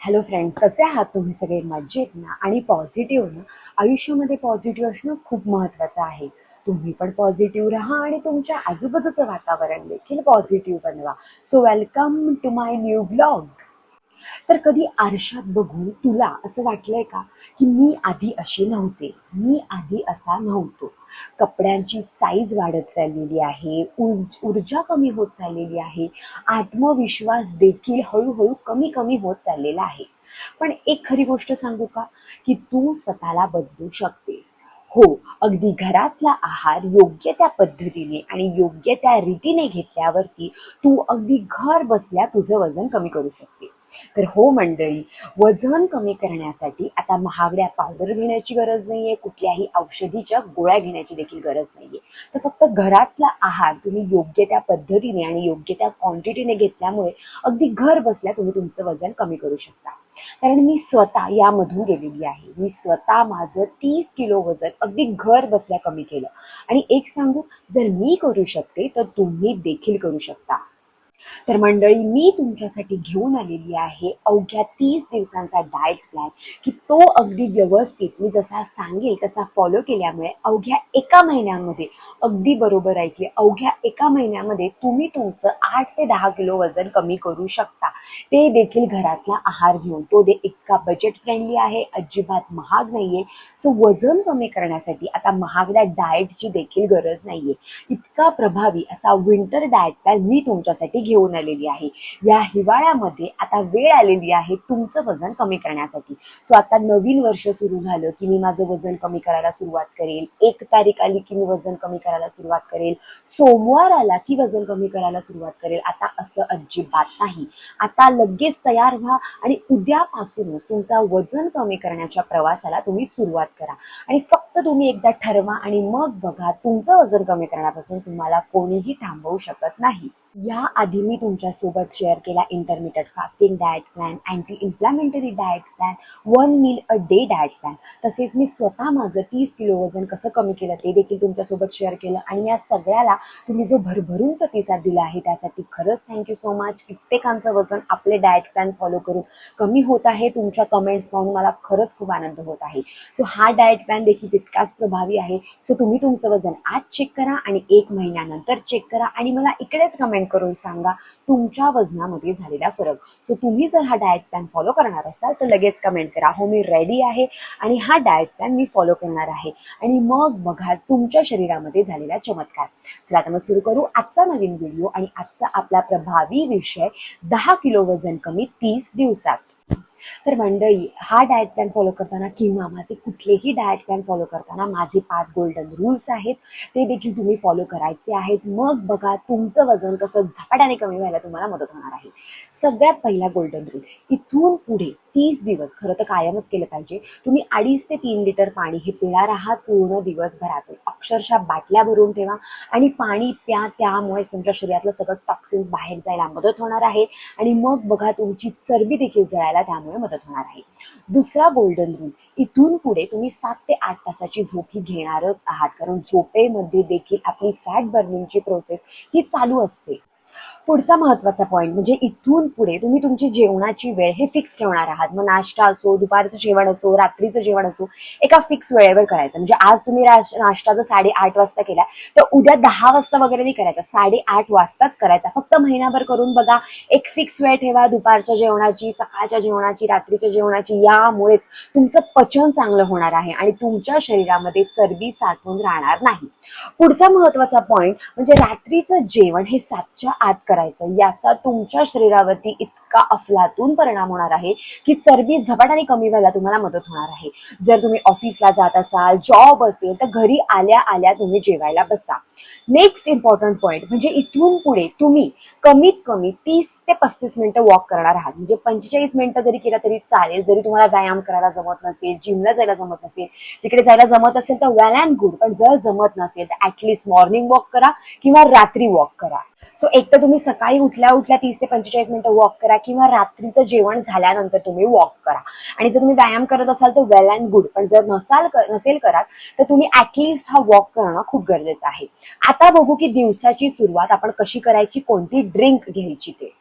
Hello friends कसे आहात तुम्ही सगळे? मजेत ना? आणि पॉझिटिव्ह ना? आयुष्यामध्ये पॉझिटिव्ह असणं खूप महत्त्वाचं आहे. तुम्ही पण पॉझिटिव्ह राहा आणि तुमच्या आजूबाजूचं वातावरण देखील पॉझिटिव्ह बनवा. So welcome to my new blog तर कधी आरशात बघून तुला असं वाटलंय का? की मी आधी अशी नव्हते. मी आधी असा नव्हतो. कपड्यांची साईज वाढत चाललेली आहे ऊर्ज ऊर्जा कमी होत चाललेली आहे आत्मविश्वास देखील हळूहळू कमी कमी होत चाललेला आहे. पण एक खरी गोष्ट सांगू का? की तू स्वतःला बदलू शकतेस. हो अगदी घरातला आहार योग्य त्या पद्धतीने आणि योग्य त्या रीतीने घेतल्यावरती तू अगदी घर बसल्या तुझं वजन कमी करू शकते तर हो मंडळी वजन कमी करण्यासाठी आता महागड्या पावडर घेण्याची गरज नाहीये कुठल्याही औषधीच्या गोळ्या घेण्याची देखील गरज नाहीये. तर फक्त घरातला आहार तुम्ही योग्य त्या पद्धतीने आणि योग्य त्या क्वांटिटीने घेतल्यामुळे अगदी घर बसल्या तुम्ही तुमचं वजन कमी करू शकता. कारण मी स्वतः यामधून गेलेली आहे. मी स्वतः माझं तीस किलो वजन अगदी घर बसल्या कमी केलं. आणि एक सांगू जर मी करू शकते तर तुम्ही देखील करू शकता. तर मंडळी मी तुमच्यासाठी घेऊन आलेली आहे अवघ्या तीस दिवसांचा डाएट प्लॅन की तो अगदी व्यवस्थित मी जसा सांगेल तसा फॉलो केल्यामुळे अवघ्या एका महिन्यामध्ये अगदी बरोबर आहे की अवघ्या एका महिन्यामध्ये तुम्ही तुमचं आठ ते दहा किलो वजन कमी करू शकता. ते देखील घरातला आहार घेऊन. तो दे इतका बजेट फ्रेंडली आहे अजिबात महाग नाहीये. सो वजन कमी करण्यासाठी आता महागड्या डाएटची देखील गरज नाहीये. इतका प्रभावी असा विंटर डाएट प्लॅन मी तुमच्यासाठी घेऊन आलेली आहे. या हिवाळ्यामध्ये आता वेळ आलेली आहे तुमचं वजन कमी करण्यासाठी. सो आता नवीन वर्ष सुरू झालं की मी माझं वजन कमी करायला सुरुवात करेल. एक तारीख आली की मी वजन कमी करायला सुरुवात करेल. सोमवार आला की वजन कमी करायला सुरुवात करेल. आता असं अजिबात नाही. आता लगेच तयार व्हा आणि उद्यापासूनच तुमचा वजन कमी करण्याच्या प्रवासाला तुम्ही सुरुवात करा. आणि फक्त तुम्ही एकदा ठरवा आणि मग बघा तुमचं वजन कमी करण्यापासून तुम्हाला कोणीही थांबवू शकत नाही. या आधी मी तुमच्यासोबत शेअर केला intermittent fasting diet plan anti inflammatory diet plan one meal a day diet plan तसेच मी स्वतः माझं तीस किलो वजन कसं कमी केलं ते देखील तुमच्यासोबत शेअर केलं. आणि या सगळ्याला तुम्ही जो भरभरून प्रतिसाद दिला आहे त्यासाठी खरंच थँक्यू सो मच कित्येकांचं वजन आपले डाएट प्लॅन फॉलो करून कमी होत आहे. तुमच्या कमेंट्स पाहून मला खरंच खूप आनंद होत आहे. सो हा डाएट प्लॅन देखील तितकाच प्रभावी आहे. सो तुम्ही तुमचं वजन आज चेक करा आणि एक महिन्यानंतर चेक करा. आणि मला इकडेच कमेंट करून सांगा तुमच्या वजनामध्ये झालेला फरक. सो तुम्ही जर हा डाएट प्लॅन फॉलो करणार असाल तर लगेच कमेंट करा. हो मी रेडी आहे आणि हा डाएट प्लॅन मी फॉलो करणार आहे. आणि मग बघा तुमच्या शरीरामध्ये झालेला चमत्कार. चला आता मग सुरू करू आजचा नवीन व्हिडिओ आणि आजचा आपला प्रभावी विषय दहा किलो वजन कमी तीस दिवसात. तर मंडळी हा डाएट प्लॅन फॉलो करताना किंवा माझे कुठलेही डाएट प्लॅन फॉलो करताना माझे पाच गोल्डन रूल्स आहेत. ते देखील तुम्ही फॉलो करायचे आहेत. मग बघा तुमचं वजन कसं झपाट्याने कमी व्हायला तुम्हाला मदत होणार आहे. सगळ्यात पहिला गोल्डन रूल इथून पुढे तीस दिवस खरं तर कायमच केलं पाहिजे. तुम्ही अडीच ते तीन लिटर पाणी हे पिणार आहात पूर्ण दिवसभरातून. अक्षरशः बाटल्या भरून ठेवा आणि पाणी प्या त्यामुळेच तुमच्या शरीरातलं सगळं टॉक्सिन्स बाहेर जायला मदत होणार आहे. आणि मग बघा तुमची चरबी देखील जळायला त्यामुळे मदत होणार आहे. दुसरा गोल्डन रूल इथून पुढे तुम्ही सात ते आठ तासाची झोप ही घेणारच आहात. कारण झोपेमध्ये देखील आपली फॅट बर्निंगची प्रोसेस ही चालू असते. पुढचा महत्त्वाचा पॉईंट म्हणजे इथून पुढे तुम्ही तुमची जेवणाची वेळ हे फिक्स ठेवणार आहात. मग नाश्ता असो दुपारचं जेवण असो रात्रीचं जेवण असो एका फिक्स वेळेवर करायचं. म्हणजे आज तुम्ही नाश्ता जर साडेआठ वाजता केला तर उद्या दहा वाजता वगैरे नाही करायचा. साडेआठ वाजताच करायचा. फक्त महिनाभर करून बघा एक फिक्स वेळ ठेवा दुपारच्या जेवणाची सकाळच्या जेवणाची रात्रीच्या जेवणाची. यामुळेच तुमचं पचन चांगलं होणार आहे आणि तुमच्या शरीरामध्ये चरबी साठवून राहणार नाही. पुढचा महत्त्वाचा पॉईंट म्हणजे रात्रीचं जेवण हे सातच्या आत करायचं? याचा तुमच्या शरीरावरती इतका अफलातून परिणाम होणार आहे की चरबी झपाट्याने कमी व्हायला तुम्हाला मदत होणार आहे. जर तुम्ही ऑफिसला जात असाल जॉब असेल तर घरी आल्या आल्या तुम्ही जेवायला बसा. नेक्स्ट इम्पॉर्टंट पॉईंट म्हणजे इथून पुढे तुम्ही कमीत कमी तीस ते पस्तीस मिनिटं वॉक करणार आहात. म्हणजे पंचेचाळीस मिनिटं जरी केला तरी चालेल. जरी तुम्हाला व्यायाम करायला जमत नसेल जिमला जायला जमत नसेल तिकडे जायला जमत असेल तर वेल अँड गुड पण जर जमत नसेल तर ऍटलिस्ट मॉर्निंग वॉक करा किंवा रात्री वॉक करा. सो एक तर तुम्ही सकाळी उठल्या उठल्या तीस ते पंचेचाळीस मिनिटं वॉक करा किंवा रात्रीचं जेवण झाल्यानंतर तुम्ही वॉक करा. आणि जर तुम्ही व्यायाम करत असाल तर वेल अँड गुड पण जर नसाल नसेल करत तर तुम्ही ऍटलिस्ट हा वॉक करणं खूप गरजेचं आहे. आता बघू की दिवसाची सुरुवात आपण कशी करायची कोणती ड्रिंक घ्यायची ते.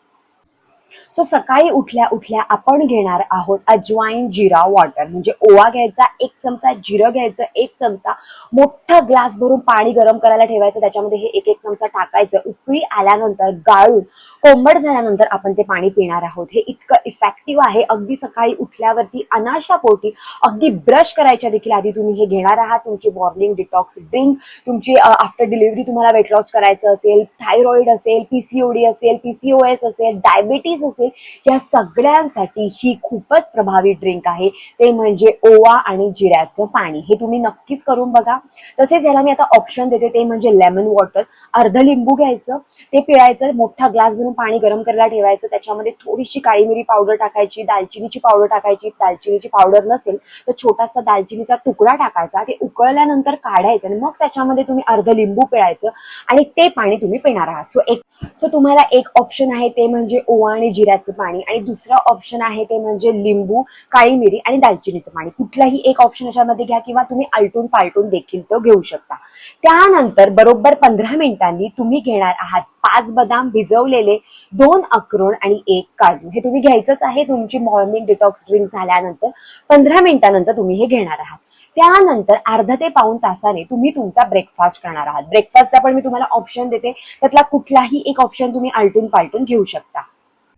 सो सकाळी उठल्या उठल्या आपण घेणार आहोत अजवाईन जिरा वॉटर म्हणजे ओवा घ्यायचा एक चमचा जिरं घ्यायचं एक चमचा मोठा ग्लास भरून पाणी गरम करायला ठेवायचं. त्याच्यामध्ये हे एक एक चमचा टाकायचं. उकळी आल्यानंतर गाळून कोंबड झाल्यानंतर आपण ते पाणी पिणार आहोत. हे इतकं इफेक्टिव्ह आहे. अगदी सकाळी उठल्यावरती अनाशा पोटी अगदी ब्रश करायच्या देखील आधी तुम्ही हे घेणार आहात. तुमची मॉर्निंग डिटॉक्स ड्रिंक तुमची आफ्टर डिलिव्हरी तुम्हाला वेट लॉस करायचं असेल थायरॉइड असेल पीसीओडी असेल पीसीओएस असेल डायबिटीज असेल या सगळ्यांसाठी ही खूपच प्रभावी ड्रिंक आहे. ते म्हणजे ओवा आणि जिऱ्याचं पाणी. हे तुम्ही नक्कीच करून बघा. तसेच याला मी आता ऑप्शन देते. ते म्हणजे लेमन वॉटर अर्ध लिंबू घ्यायचं. ते पिळायचं. मोठा ग्लास भरून पाणी गरम करायला ठेवायचं. त्याच्यामध्ये थोडीशी काळी मिरी पावडर टाकायची. दालचिनीची पावडर टाकायची. दालचिनीची पावडर नसेल तर छोटासा दालचिनीचा तुकडा टाकायचा. ते उकळल्यानंतर काढायचं आणि मग त्याच्यामध्ये तुम्ही अर्ध लिंबू पिळायचं आणि ते पाणी तुम्ही पिणार आहात. सो एक सो तुम्हाला एक ऑप्शन आहे. ते म्हणजे ओवा आणि जिऱ्याचं पाणी. आणि दुसरं ऑप्शन आहे ते म्हणजे लिंबू काळी मिरी आणि दालचिनीचं पाणी. कुठलाही एक ऑप्शन याच्यामध्ये घ्या किंवा तुम्ही आलटून पालटून देखील तो घेऊ शकता. त्यानंतर बरोबर पंधरा मिनिटांनी तुम्ही घेणार आहात पाच बदाम भिजवलेले दोन अक्रोड आणि एक काजू. हे तुम्ही घ्यायचंच आहे. तुमची मॉर्निंग डिटॉक्स ड्रिंक झाल्यानंतर पंधरा मिनिटानंतर तुम्ही हे घेणार आहात. त्यानंतर अर्धा ते पाऊन तासाने तुम्ही तुमचा ब्रेकफास्ट करणार आहात. ब्रेकफास्टला पण मी तुम्हाला ऑप्शन देते. त्यातला कुठलाही एक ऑप्शन तुम्ही आलटून पालटून घेऊ शकता.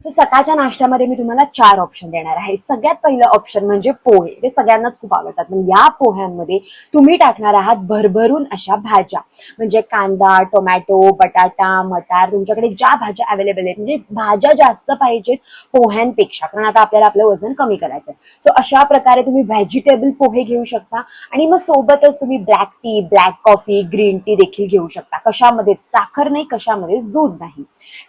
सो सकाळच्या नाश्त्यामध्ये मी तुम्हाला चार ऑप्शन देणार आहे. सगळ्यात पहिलं ऑप्शन म्हणजे पोहे. ते सगळ्यांनाच खूप आवडतात. पण या पोह्यांमध्ये तुम्ही टाकणार आहात भरभरून अशा भाज्या. म्हणजे कांदा टोमॅटो बटाटा मटार तुमच्याकडे ज्या भाज्या अवेलेबल आहेत म्हणजे भाज्या जास्त पाहिजेत पोह्यांपेक्षा. कारण आता आपल्याला आपलं वजन कमी करायचं सो अशा प्रकारे तुम्ही व्हेजिटेबल पोहे घेऊ शकता. आणि मग सोबतच तुम्ही black tea black coffee green tea देखील घेऊ शकता. कशामध्येच साखर नाही कशामध्येच दूध नाही.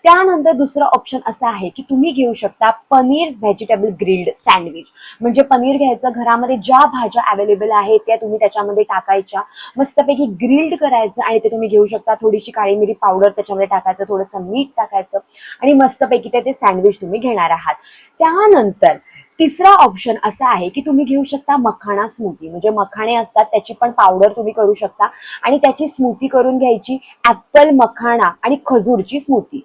त्यानंतर दुसरं ऑप्शन असं आहे की तुम्ही घेऊ शकता पनीर व्हेजिटेबल ग्रिल्ड सँडविच म्हणजे पनीर घ्यायचं घरामध्ये ज्या भाज्या अवेलेबल आहेत त्या तुम्ही त्याच्यामध्ये टाकायच्या. मस्तपैकी ग्रिल्ड करायचं आणि ते तुम्ही घेऊ शकता. थोडीशी काळी मिरी पावडर त्याच्यामध्ये टाकायचं थोडंसं मीठ टाकायचं आणि मस्तपैकी ते ते सँडविच तुम्ही घेणार आहात. त्यानंतर तिसरा ऑप्शन असा आहे की तुम्ही घेऊ शकता मखाणा स्मूथी म्हणजे मखाणे असतात त्याची पण पावडर तुम्ही करू शकता. आणि त्याची स्मूथी करून घ्यायची ऍपल मखाणा आणि खजूरची स्मूथी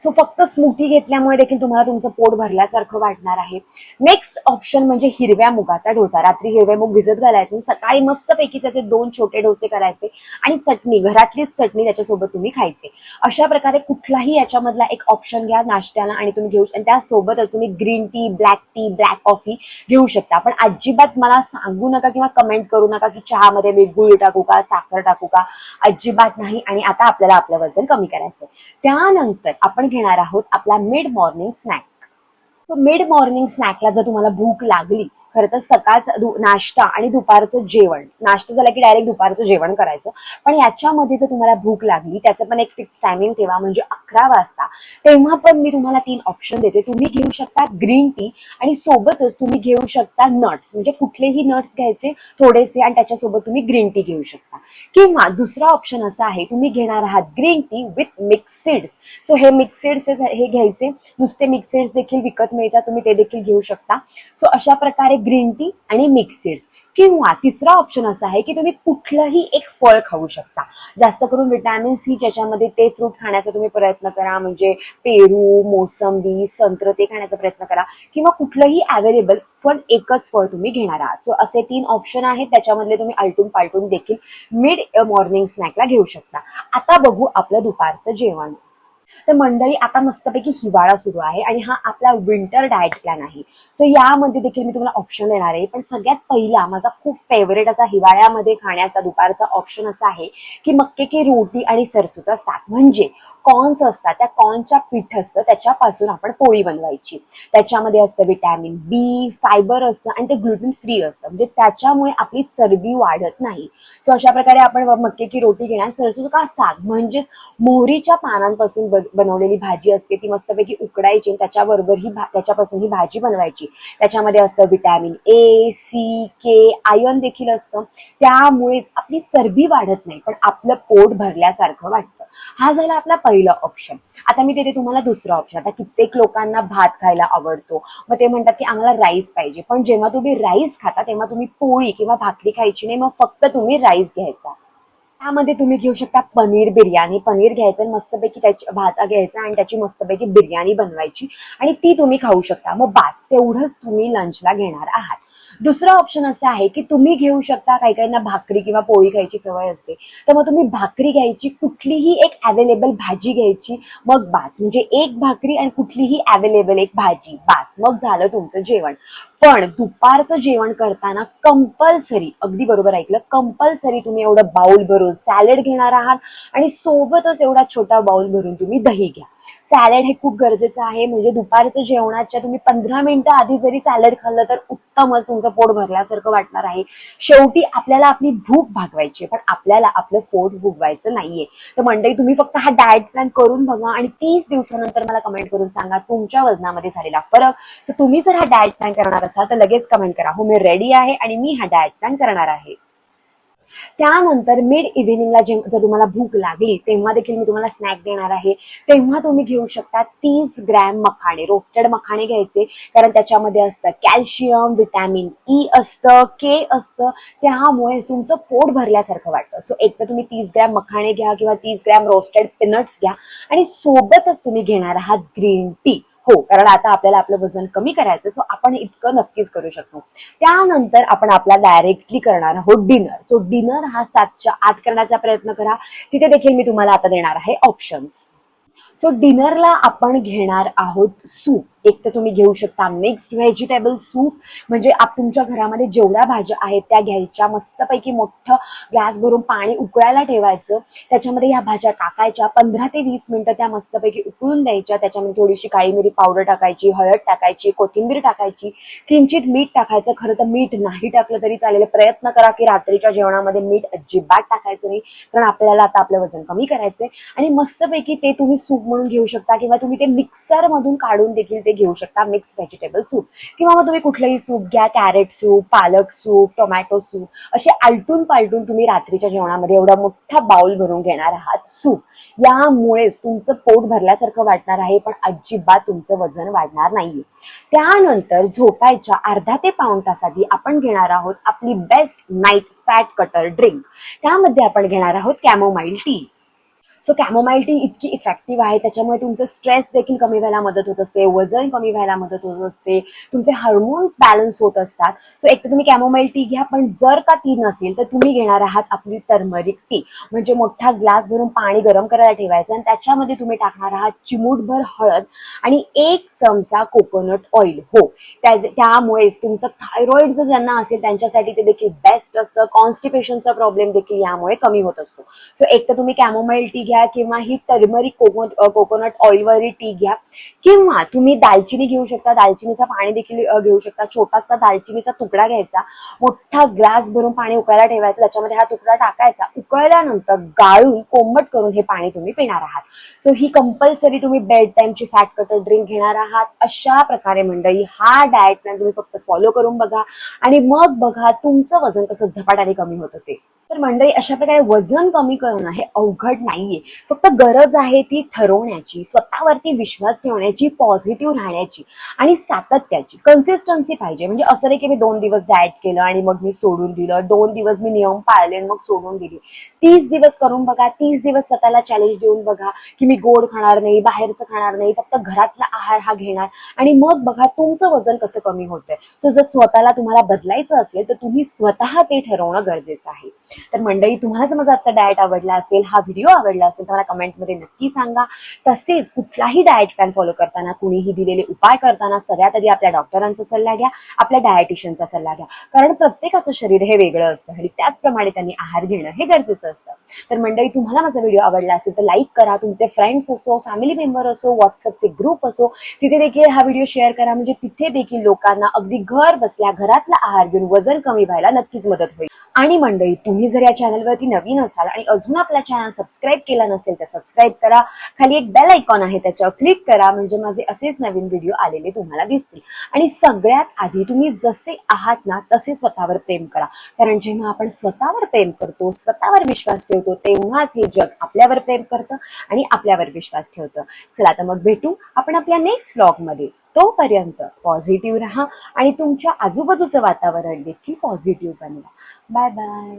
सो फक्त स्मूथी घेतल्यामुळे देखील तुम्हाला तुमचं पोट भरल्यासारखं वाटणार आहे. नेक्स्ट ऑप्शन म्हणजे हिरव्या मुगाचा डोसा. रात्री हिरवे मुग भिजत घालायचे आणि सकाळी मस्तपैकी त्याचे दोन छोटे डोसे करायचे आणि चटणी घरातलीच चटणी त्याच्यासोबत तुम्ही खायचे. अशा प्रकारे कुठलाही याच्यामधला एक ऑप्शन घ्या नाश्त्याला आणि तुम्ही घेऊ आणि त्यासोबतच तुम्ही green tea black tea black coffee घेऊ शकता. पण अजिबात मला सांगू नका किंवा कमेंट करू नका की चहामध्ये मी गुळ टाकू का साखर टाकू का. अजिबात नाही. आणि आता आपल्याला आपलं वजन कमी करायचं त्यानंतर आपण घेणार आहोत आपला mid morning snack so mid morning स्नॅकला जर तुम्हाला भूक लागली खरं तर सकाळचा दु- नाश्ता आणि दुपारचं जेवण. नाश्ता झाला की डायरेक्ट दुपारचं जेवण करायचं. पण याच्यामध्ये जर तुम्हाला भूक लागली त्याचं पण एक फिक्स टायमिंग ठेवा म्हणजे अकरा वाजता. तेव्हा पण मी तुम्हाला तीन ऑप्शन देते. तुम्ही घेऊ शकता ग्रीन टी आणि सोबतच तुम्ही घेऊ शकता नट्स म्हणजे कुठलेही नट्स घ्यायचे थोडेसे आणि त्याच्यासोबत तुम्ही ग्रीन टी घेऊ शकता. किंवा दुसरा ऑप्शन असा आहे तुम्ही घेणार आहात green tea with mix seeds so हे मिक्स सीड्स हे घ्यायचे. नुसते मिक्स सीड्स देखील विकत मिळतात तुम्ही ते देखील घेऊ शकता. सो अशा प्रकारे ग्रीन टी आणि मिक्स सीड्स किंवा तिसरा ऑप्शन असा आहे की तुम्ही कुठलंही एक फळ खाऊ शकता. जास्त करून विटॅमिन सी ज्याच्यामध्ये ते फ्रूट खाण्याचा तुम्ही प्रयत्न करा म्हणजे पेरू मोसंबी संत्र ते खाण्याचा प्रयत्न करा. किंवा कुठलंही अवेलेबल पण एकच फळ तुम्ही घेणार आहात. सो असे तीन ऑप्शन आहेत. त्याच्यामधले तुम्ही आलटून पालटून देखील मिड मॉर्निंग स्नॅकला घेऊ शकता. आता बघू आपलं दुपारचं जेवण. तर मंडळी आता मस्तपैकी हिवाळा सुरू आहे आणि हा आपला विंटर डाएट प्लॅन आहे. सो यामध्ये देखील मी तुम्हाला ऑप्शन देणार आहे. पण सगळ्यात पहिला माझा खूप फेवरेट असा हिवाळ्यामध्ये खाण्याचा दुपारचा ऑप्शन असा आहे की मक्के की रोटी आणि सरसूचा साग. म्हणजे कॉर्न्स असतात त्या कॉर्नच्या पीठ असतं त्याच्यापासून आपण पोळी बनवायची. त्याच्यामध्ये असतं विटॅमिन बी फायबर असतं आणि ते ग्लुटेन फ्री असतं. म्हणजे त्याच्यामुळे आपली चरबी वाढत नाही. सो अशा प्रकारे आपण मक्के की रोटी घेणार सरसो का साग. म्हणजेच मोहरीच्या पानांपासून बनवलेली भाजी असते ती मस्तपैकी उकडायची आणि त्याच्याबरोबर ही त्याच्यापासून ही भाजी बनवायची. त्याच्यामध्ये असतं vitamin A C K iron देखील असतं. त्यामुळेच आपली चरबी वाढत नाही पण आपलं पोट भरल्यासारखं वाटतं. हा झाला आपला पहिला ऑप्शन आता मी देते तुम्हाला दुसरा ऑप्शन आता कित्येक लोकांना भात खायला आवडतो. मग ते म्हणतात की आम्हाला राईस पाहिजे. पण जेव्हा तुम्ही राईस खाता तेव्हा तुम्ही पोळी किंवा भाकरी खायची नाही. मग फक्त तुम्ही राईस घ्यायचा. त्यामध्ये तुम्ही घेऊ शकता पनीर बिर्याणी. पनीर घ्यायचं मस्तपैकी त्याची भात घ्यायचा आणि त्याची मस्तपैकी बिर्याणी बनवायची. आणि ती तुम्ही खाऊ शकता. मग बास तेवढंच तुम्ही लंचला घेणार आहात. दुसरं ऑप्शन असं आहे की तुम्ही घेऊ शकता काही काहींना भाकरी किंवा पोळी खायची सवय असते. तर मग तुम्ही भाकरी घ्यायची कुठलीही एक अवेलेबल भाजी घ्यायची मग बास. म्हणजे एक भाकरी आणि कुठलीही अवेलेबल एक भाजी. बास. मग झालं तुमचं जेवण. पण दुपारचं जेवण करताना कंपल्सरी अगदी बरोबर ऐकलं कंपल्सरी तुम्ही एवढं बाउल भरून सॅलड घेणार आहात आणि सोबतच एवढा छोटा बाउल भरून तुम्ही दही घ्या. सॅलड हे खूप गरजेचं आहे. म्हणजे दुपारचं जेवणाच्या तुम्ही पंधरा मिनिटं आधी जरी सॅलड खाल्लं तर उत्तमच तुमचं पोट भरल्यासारखं वाटणार आहे. शेवटी आपल्याला आपली भूक भागवायची आहे, पण आपल्याला आपलं पोट भुगवायचं नाहीये. तर मंडळी तुम्ही फक्त हा डाएट प्लॅन करून बघा आणि तीस दिवसानंतर मला कमेंट करून सांगा तुमच्या वजनामध्ये झालेला फरक. सो तुम्ही जर हा डाएट प्लॅन करणार असाल तर लगेच कमेंट करा. हो मी रेडी आहे आणि मी हा डाएट प्लॅन करणार आहे. त्यानंतर मिड इव्हिनिंगला जे जर तुम्हाला भूक लागली तेव्हा देखील मी तुम्हाला स्नॅक देणार आहे. तेव्हा तुम्ही घेऊ शकता तीस ग्रॅम मखाणे रोस्टेड मखाणे घ्यायचे. कारण त्याच्यामध्ये असतं कॅल्शियम व्हिटॅमिन ई असतं के असतं. त्यामुळे तुमचं पोट भरल्यासारखं वाटतं. सो एक तर तुम्ही तीस ग्रॅम मखाणे घ्या किंवा तीस ग्रॅम रोस्टेड पिनट्स घ्या. आणि सोबतच तुम्ही घेणार आहात ग्रीन टी हो कारण आता आपल्याला आपलं वजन कमी करायचं सो आपण इतकं नक्कीच करू शकतो. त्यानंतर आपण आपला डायरेक्टली करणार आहोत डिनर सो डिनर हा सातच्या आत करण्याचा प्रयत्न करा. तिथे देखील मी तुम्हाला आता देणार आहे ऑप्शन्स सो डिनरला आपण घेणार आहोत सूप एक तर तुम्ही घेऊ शकता मिक्स्ड व्हेजिटेबल सूप म्हणजे आप तुमच्या घरामध्ये जेवढ्या भाज्या आहेत त्या घ्यायच्या. मस्तपैकी मोठं ग्लास भरून पाणी उकळायला ठेवायचं. त्याच्यामध्ये ह्या भाज्या टाकायच्या. पंधरा ते वीस मिनिटं त्या मस्तपैकी उकळून द्यायच्या. त्याच्यामध्ये थोडीशी काळी मिरी पावडर टाकायची हळद टाकायची कोथिंबीर टाकायची. किंचित मीठ टाकायचं. खरं तर मीठ नाही टाकलं तरी चालेल. प्रयत्न करा की रात्रीच्या जेवणामध्ये मीठ अजिबात टाकायचं नाही. कारण आपल्याला आता आपलं वजन कमी करायचंय. आणि मस्तपैकी ते तुम्ही सूप म्हणून घेऊ शकता किंवा तुम्ही ते मिक्सर मधून काढून देखील ते घेऊ शकता मिक्स व्हेजिटेबल सूप किंवा मग तुम्ही कुठलंही सूप घ्या कॅरेट सूप पालक सूप टोमॅटो सूप असे आलटून पालटून तुम्ही रात्रीच्या जेवणामध्ये एवढा मोठा बाउल भरून घेणार आहात सूप यामुळेच तुमचं पोट भरल्यासारखं वाटणार आहे पण अजिबात तुमचं वजन वाढणार नाहीये. त्यानंतर झोपायच्या अर्धा ते पाऊण तास आधी आपण घेणार आहोत आपली best night fat cutter drink त्यामध्ये आपण घेणार आहोत chamomile tea so chamomile tea इतकी इफेक्टिव्ह आहे. त्याच्यामुळे तुमचं स्ट्रेस देखील कमी व्हायला मदत होत असते. वजन कमी व्हायला मदत होत असते. तुमचे हार्मोन्स बॅलन्स होत असतात. सो एक तर तुम्ही कॅमोमाइल टी घ्या पण जर का ती नसेल तर तुम्ही घेणार आहात आपली टर्मरिक टी म्हणजे मोठा ग्लास भरून पाणी गरम करायला ठेवायचं आणि त्याच्यामध्ये तुम्ही टाकणार आहात चिमूटभर हळद आणि एक चमचा कोकोनट ऑइल हो. त्या त्यामुळेच तुमचं थायरॉइड जर ज्यांना असेल त्यांच्यासाठी ते देखील बेस्ट असतं. कॉन्स्टिपेशनचा प्रॉब्लेम देखील यामुळे कमी होत असतो. सो एक तर तुम्ही कॅमोमाइल टी घ्या किंवा ही टर्मरिक कोकोन कोकोनट ऑइलवरी टी घ्या. किंवा तुम्ही दालचिनी घेऊ शकता. दालचिनीचं पाणी देखील घेऊ शकता. छोटासा दालचिनीचा तुकडा घ्यायचा. मोठा ग्लास भरून पाणी उकळायला ठेवायचं. त्याच्यामध्ये हा तुकडा टाकायचा. उकळल्यानंतर गाळून कोमट करून हे पाणी तुम्ही पिणार आहात. सो ही कंपल्सरी तुम्ही बेड टाइमची फॅट कटर ड्रिंक घेणार आहात. अशा प्रकारे मंडळी हा डाएट प्लॅन तुम्ही फक्त फॉलो करून बघा. आणि मग बघा तुमचं वजन कसं झपाट्याने कमी होतं ते. तर मंडळी अशा प्रकारे वजन कमी करणं हे अवघड नाहीये. फक्त गरज आहे ती ठरवण्याची स्वतःवरती विश्वास ठेवण्याची पॉझिटिव्ह राहण्याची आणि सातत्याची. कन्सिस्टन्सी पाहिजे. म्हणजे असं नाही की मी दोन दिवस डाएट केलं आणि मग मी सोडून दिलं दोन दिवस मी नियम पाळले आणि मग सोडून दिले. तीस दिवस करून बघा तीस दिवस स्वतःला चॅलेंज देऊन बघा की मी गोड खाणार नाही बाहेरचं खाणार नाही फक्त घरातला आहार हा घेणार आणि मग बघा तुमचं वजन कसं कमी होतंय. सो जर स्वतःला तुम्हाला बदलायचं असेल तर तुम्ही स्वतः ते ठरवणं गरजेचं आहे. तर मंडळी तुम्हाला जर माझा आजचा डाएट आवडला असेल हा व्हिडिओ आवडला असेल तर मला कमेंटमध्ये नक्की सांगा. तसेच कुठलाही डाएट प्लॅन फॉलो करताना कुणीही दिलेले उपाय करताना सगळ्यात आधी आपल्या डॉक्टरांचा सल्ला घ्या आपल्या डायटिशियनचा सल्ला घ्या. कारण प्रत्येकाचं शरीर हे वेगळं असतं आणि त्याचप्रमाणे त्यांनी आहार घेणं हे गरजेचं असतं. तर मंडळी तुम्हाला माझा व्हिडिओ आवडला असेल तर लाईक करा. तुमचे फ्रेंड्स असो फॅमिली मेंबर असो व्हॉट्सअपचे ग्रुप असो तिथे देखील हा व्हिडिओ शेअर करा. म्हणजे तिथे देखील लोकांना अगदी घर बसल्या घरातला आहार घेऊन वजन कमी व्हायला नक्कीच मदत होईल. आणि मंडळी तुम्ही जर या चॅनलवरती नवीन असाल आणि अजून आपला चॅनल सबस्क्राईब केला नसेल तर सबस्क्राईब करा. खाली एक बेल आयकॉन आहे त्याच्यावर क्लिक करा. म्हणजे माझे असेच नवीन व्हिडिओ आलेले तुम्हाला दिसतील. आणि सगळ्यात आधी तुम्ही जसे आहात ना तसे स्वतःवर प्रेम करा. कारण जेव्हा आपण स्वतःवर प्रेम करतो स्वतःवर विश्वास ठेवतो तेव्हाच हे जग आपल्यावर प्रेम करतं आणि आपल्यावर विश्वास ठेवतं. चला तर मग भेटू आपण आपल्या नेक्स्ट व्लॉगमध्ये तोपर्यंत पॉझिटिव्ह राहा आणि तुमच्या आजूबाजूचं वातावरण देखील पॉझिटिव्ह बनवा. Bye bye